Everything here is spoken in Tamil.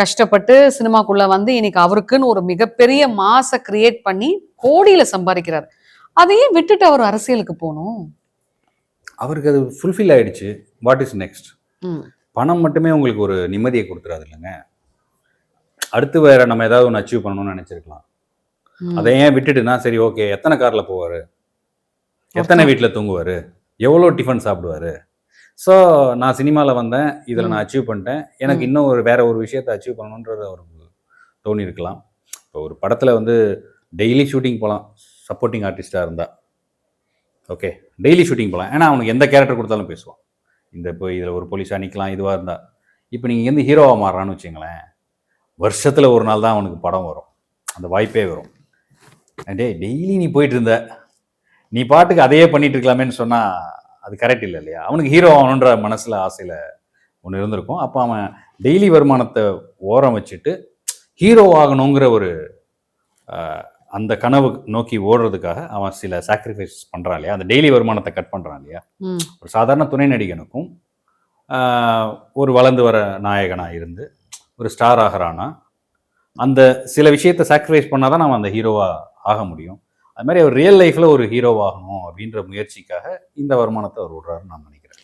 கஷ்டப்பட்டு சினிமாக்குள்ள வந்து இன்னைக்கு அவருக்குன்னு ஒரு மிகப்பெரிய மாச கிரியேட் பண்ணி கோடியில சம்பாதிக்கிறார். அதையும் விட்டுட்டு அவர் அரசியலுக்கு போகணும். அவருக்கு அது ஃபுல்ஃபில் ஆயிடுச்சு. What is next. பணம் மட்டுமே உங்களுக்கு ஒரு நிம்மதியை கொடுத்துறாது இல்லைங்க. அடுத்து வேற நம்ம ஏதாவது ஒன்று அச்சீவ் பண்ணணும்னு நினைச்சிருக்கலாம். அதை ஏன் விட்டுட்டுனா சரி ஓகே எத்தனை கார்ல போவாரு? எத்தனை வீட்டில் தூங்குவாரு? எவ்வளோ டிஃபன் சாப்பிடுவாரு? ஸோ நான் சினிமாவில் வந்தேன். இதில் நான் அச்சீவ் பண்ணிட்டேன். எனக்கு. இன்னும் ஒரு வேற ஒரு விஷயத்தை அச்சீவ் பண்ணணுன்றது அவருக்கு தோணி இருக்கலாம் இப்போ ஒரு படத்தில் வந்து டெய்லி ஷூட்டிங் போகலாம் சப்போர்ட்டிங் ஆர்டிஸ்டாக இருந்தா. ஓகே டெய்லி ஷூட்டிங் போகலாம் ஏன்னா அவனுக்கு எந்த கேரக்டர் கொடுத்தாலும் பேசுவான். இந்த இப்போ இதில் ஒரு போலீஸாக நிற்கலாம் இதுவாக இருந்தால் இப்போ நீங்கள் எந்த ஹீரோவாக மாறுறான்னு வச்சுங்களேன். வருஷத்தில் ஒரு நாள் தான் அவனுக்கு படம் வரும். அந்த வாய்ப்பே வரும். டேய் டெய்லி நீ போயிட்டு இருந்த. நீ பாட்டுக்கு அதையே பண்ணிட்டு இருக்கலாமேன்னு சொன்னால் அது கரெக்ட் இல்லை இல்லையா? அவனுக்கு ஹீரோ ஆகணுன்ற மனசில் ஆசையில் ஒன்று இருந்திருக்கும். அப்போ அவன் டெய்லி வருமானத்தை ஓரம் வச்சுட்டு ஹீரோ ஆகணுங்கிற ஒரு அந்த கனவு நோக்கி ஓடுறதுக்காக அவன் சில சாக்ரிஃபைஸ் பண்ணுறான் இல்லையா? அந்த டெய்லி வருமானத்தை கட் பண்ணுறான் இல்லையா. ஒரு சாதாரண துணை நடிகனுக்கும் ஒரு வளர்ந்து வர நாயகனாக இருந்து ஒரு ஸ்டார் ஆகிறானா அந்த சில விஷயத்தை சாக்ரிஃபைஸ் பண்ணால் தான் நம்ம அந்த ஹீரோவாக ஆக முடியும். அது மாதிரி அவர் ரியல் லைஃப்பில் ஒரு ஹீரோவாகணும் அப்படின்ற முயற்சிக்காக இந்த வருமானத்தை அவர் விடுறாருன்னு நான் நினைக்கிறேன்.